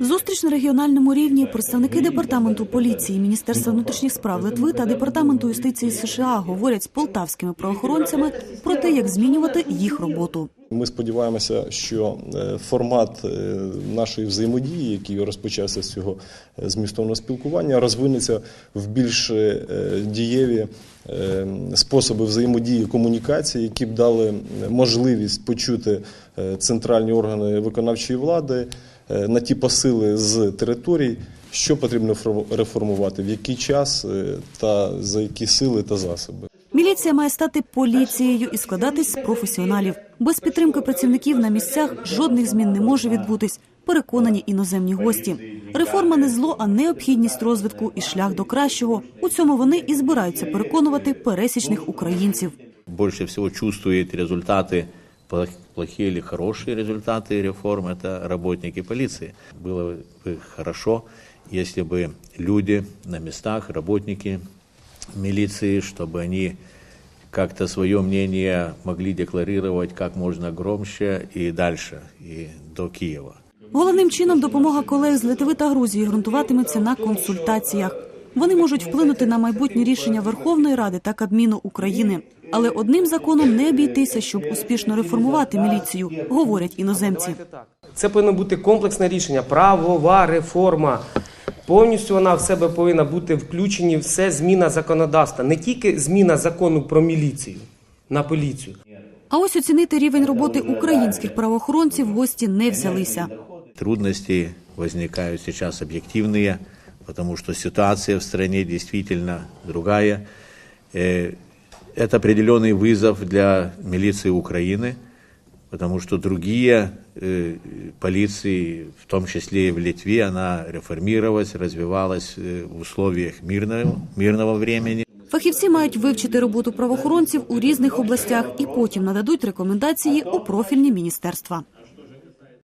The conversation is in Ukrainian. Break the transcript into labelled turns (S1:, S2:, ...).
S1: Зустріч на регіональному рівні представники департаменту поліції, Міністерства внутрішніх справ Литви та департаменту юстиції США говорять з полтавськими правоохоронцями про те, як змінювати їх роботу.
S2: Ми сподіваємося, що е, формат е, нашої взаємодії, який розпочався з цього е, змістовного спілкування, розвинеться в більш дієві способи взаємодії комунікації, які б дали можливість почути центральні органи виконавчої влади на ті посили з територій, що потрібно реформувати, в який час е, та за які сили та засоби.
S1: Міліція має стати поліцією і складатись з професіоналів. Без підтримки працівників на місцях жодних змін не може відбутись. Переконані іноземні гості. Реформа не зло, а необхідність розвитку і шлях до кращого. У цьому вони і збираються переконувати пересічних українців.
S3: больше всего чувствует результаты, плох- плохие или хорошие результаты реформ, это работники полиции. Было бы хорошо, если бы люди на местах, работники милиции, чтобы они как-то свое мнение могли декларировать как можно громче и дальше, и до Киева.
S1: Головним чином допомога колег з Литви та Грузії ґрунтуватиметься на консультаціях. Вони можуть вплинути на майбутні рішення Верховної Ради та Кабміну України. Але одним законом не обійтися, щоб успішно реформувати міліцію, говорять іноземці.
S4: Це повинно бути комплексне рішення, правова реформа. Повністю вона в себе повинна бути включені все зміна законодавства, не тільки зміна закону про міліцію на поліцію.
S1: А ось оцінити рівень роботи українських правоохоронців гості не взялися.
S3: Трудности возникают сейчас объективные, потому что ситуация в стране действительно другая Э, Это определенный вызов для милиции Украины, потому что другие э, полиции, в том числе и в Литве, она реформировалась, развивалась э, в условиях мирного, мирного времени.
S1: Фахівці мають вивчити роботу правоохоронців у різних областях і потім нададуть рекомендації у профільні міністерства.